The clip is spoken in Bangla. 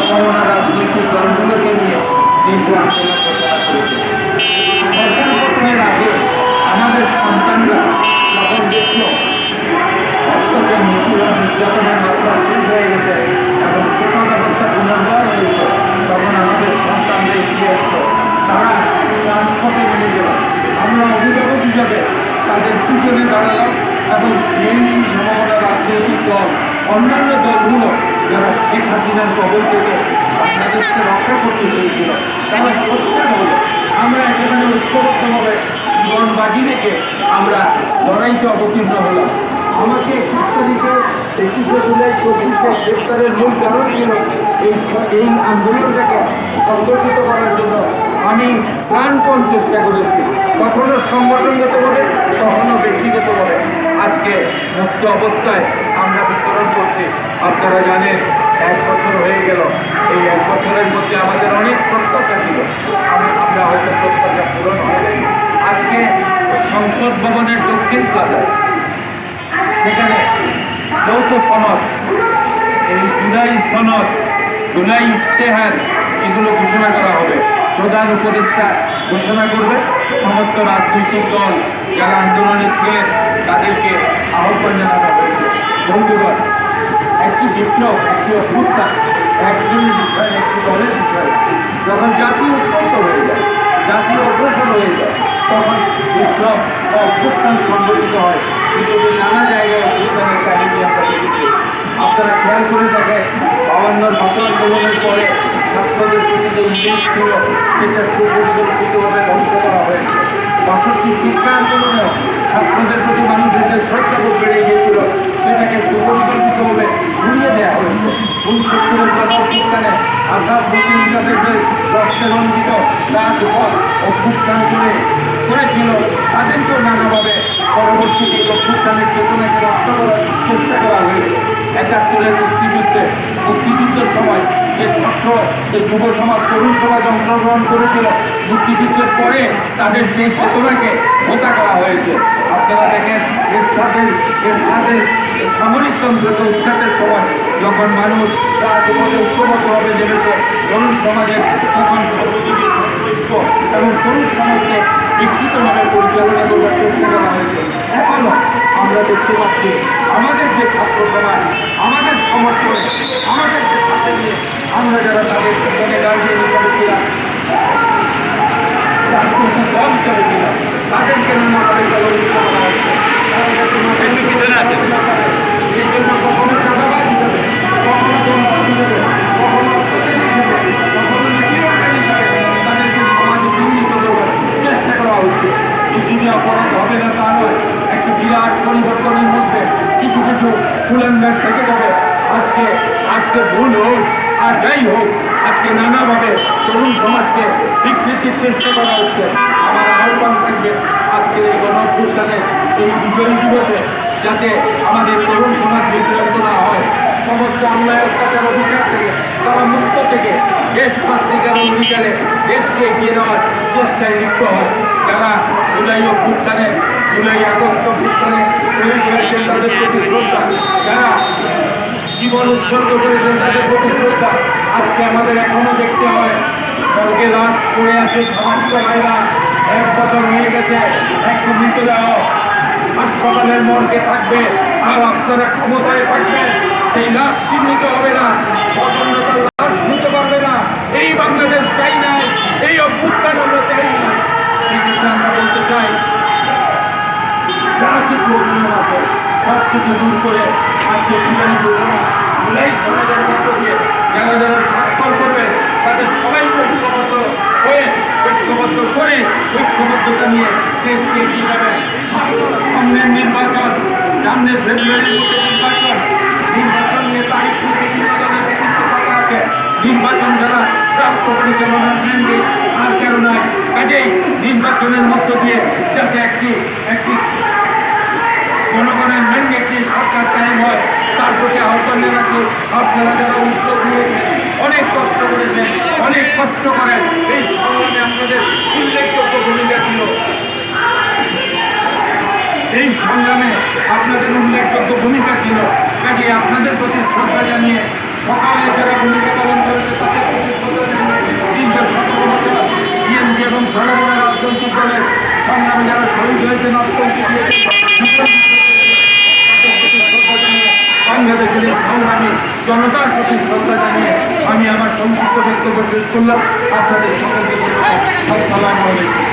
সম্ভাবনা রাজনৈতিক দলগুলোকে নিয়ে দীর্ঘ আন্দোলন ঘোষণা দল অন্যান্য দলগুলো যারা শেখ হাসিনার কবল থেকে বাংলাদেশকে রক্ষা করতে চেয়েছিল, তারা প্রস্থান হলো আমরা একেবারে ঐক্যবদ্ধভাবে জীবন বাজি রেখে আমরা লড়াইতে অবতীর্ণ হলাম। আমাকে তারিখে একুশে জুলাই চব্বিশে গ্রেপ্তারের মূল কারণ ছিল এই এই আন্দোলনটাকে সংগঠিত করার জন্য আমি প্রাণপণ চেষ্টা করেছি। কখনো সংগঠনগতভাবে, কখনো ব্যক্তিগতভাবে। আজকে মুক্ত অবস্থায় আমরা বিচরণ করছি, আপনারা জানেন, এক বছর হয়ে গেল। এই এক বছরের মধ্যে আমাদের অনেক প্রত্যাশা ছিল। আমরা হয়তো প্রত্যাশা পূরণ হয়নি। আজকে সংসদ ভবনের দক্ষিণ প্লাজায়, সেখানে যৌথ সনদ, এই জুলাই সনদ, জুলাই ইশতেহার, এগুলো ঘোষণা করা হবে। প্রধান উপদেষ্টা ঘোষণা করবে, সমস্ত রাজনৈতিক দল যারা আন্দোলনে ছিলেন তাদেরকে আহ্বান জানানো হয়েছে। বন্ধুগণ, একটি বিপ্লব একটি অভ্যুত্থান একজনের বিষয় একটি দলের বিষয় যখন জাতীয় উৎপন্ন হয়ে যায়, জাতীয় অগ্রসর হয়ে যায়, তখন বিপ্লব বা অভ্যুত্থান সংগঠিত হয়। পৃথিবীর নানা জায়গায় অভ্যুত্থানের কাহিনী আমরা দেখেছি। আপনারা খেয়াল করে দেখেন বাবান্নর ভাষা আন্দোলনের পরে ছাত্রদের প্রতি যে ইমেজ ছিল, সেটা সুপরিকল্পিতভাবে ধ্বংস করা হয়েছে। বাষট্টি শিক্ষা আন্দোলনেও ছাত্রদের প্রতি মানুষের যে শ্রদ্ধাবোধ বেড়ে গিয়েছিল সেটাকে সুপরিকল্পিতভাবে ঘুরিয়ে দেওয়া হয়েছে উনসত্তরের গণঅভ্যুত্থানে আসাদ মুক্তিযোদ্ধাদের যে রক্তে রঞ্জিত রাজপথ অভ্যুত্থান করে করেছিল তাদেরকেও নানাভাবে পরবর্তীতে অভ্যুত্থানের চেতনাকে রক্ষা করার চেষ্টা করা হয়েছে একাত্তরের মুক্তিযুদ্ধে মুক্তিযুদ্ধের সময় যে ছাত্র যে যুব সমাজ তরুণ সমাজ অংশগ্রহণ করেছিল মুক্তিযুদ্ধের পরে তাদের সেই চেতনাকে হোতা করা হয়েছে। আপনারা দেখেন এর সাথে সামরিক তন্ত্রকে উৎখাতের সময়। যখন মানুষ রাজপথে ঐক্যবদ্ধভাবে নেমেছে তরুণ সমাজের তখন সর্বজীবী এবং তরুণ সমাজকে বিকৃতভাবে পরিচালনা করবার চেষ্টা করা হয়েছে। এখনও আমরা দেখতে পাচ্ছি আমাদের যে ছাত্র সমাজ, আমাদের সমর্থনে, আমাদের যে সাথে নিয়ে আমরা যারা তাদের সেখানে গার্জিয়ান হিসাবে ছিলাম তাদেরকে নানাভাবে করা হচ্ছে ফুলেন্ডার থেকে যাবে আজকে আজকে ভুল হোক আর যাই হোক আজকে নানাভাবে তরুণ সমাজকে বিকৃতির চেষ্টা করা হচ্ছে। আমার আহ্বান থাকবে আজকের এই গণঅভ্যুত্থানে এই বিজয়ী দিবসে যাতে আমাদের তরুণ সমাজ বিভ্রান্ত না হয়। সমস্ত অন্যায় অত্যাচার অধিকার থেকে, তারা মুক্ত থেকে, দেশ পত্রিকার অঙ্গীকারে দেশকে এগিয়ে নেওয়ার চেষ্টায় লিপ্ত হয়। যারা জুলাই অভ্যুত্থানে, জুলাই আগস্ট অভ্যুত্থানে শহীদ হয়েছেন তাদের প্রতি শ্রদ্ধা। যারা জীবন উৎসর্গ করেছেন তাদের প্রতি শ্রদ্ধা আজকে আমাদের এখনও দেখতে হয় স্বর্গে লাশ পড়ে আছে সমাজ ভাইরা এক বছর হয়ে গেছে, একটু মৃতদেহ হাসপাতালের মর্গে থাকবে, আর আপনারা ক্ষমতায় থাকবেন। সেই লাশ চিহ্নিত হবে না, স্বতন্ত্রতার লাশ নিতে পারবে না। এই বাংলাদেশ চাই না এই অভ্যুত্থান সব কিছু দূর করে আজকে যোজনা জুলাই সমাজের মধ্য দিয়ে যারা যারা স্বাক্ষর করবে, তাদের সবাইকে ঐক্যবদ্ধ হয়ে, ঐক্যবদ্ধ করে ঐক্যবদ্ধতা নিয়ে দেশকে এগিয়ে যাবে। সামনের নির্বাচন, সামনের ফেব্রুয়ারির মধ্যে নির্বাচন। নির্বাচন নিয়ে তারিখ আছে। নির্বাচন যারা রাষ্ট্র পরিচালনার ম্যান্ডেট আর কেন নয় কাজেই নির্বাচনের মধ্য দিয়ে যাতে একটি একটি আপনারা যারা উত্তর নিয়েছেন, অনেক কষ্ট করেছেন, অনেক কষ্ট করেন। এই সংগ্রামে আপনাদের উল্লেখযোগ্য ভূমিকা ছিল। এই সংগ্রামে আপনাদের উল্লেখযোগ্য ভূমিকা ছিল। কাজে আপনাদের প্রতি শ্রদ্ধা জানিয়ে সকালে যারা ভূমিকা পালন করেছে, তাদের প্রতি শ্রদ্ধা জানিয়ে তিনশো সতেরো এবং সর্বদা রাজনৈতিক দলের সংগ্রামে যারা শহীদ হয়েছেন, অত্যন্ত বাংলাদেশের সংগ্রামে জনতার প্রতি শ্রদ্ধা জানিয়ে আমি আমার সংক্ষিপ্ত বক্তব্য শেষ করলাম। আপনাদের সকলকে আসসালামু আলাইকুম।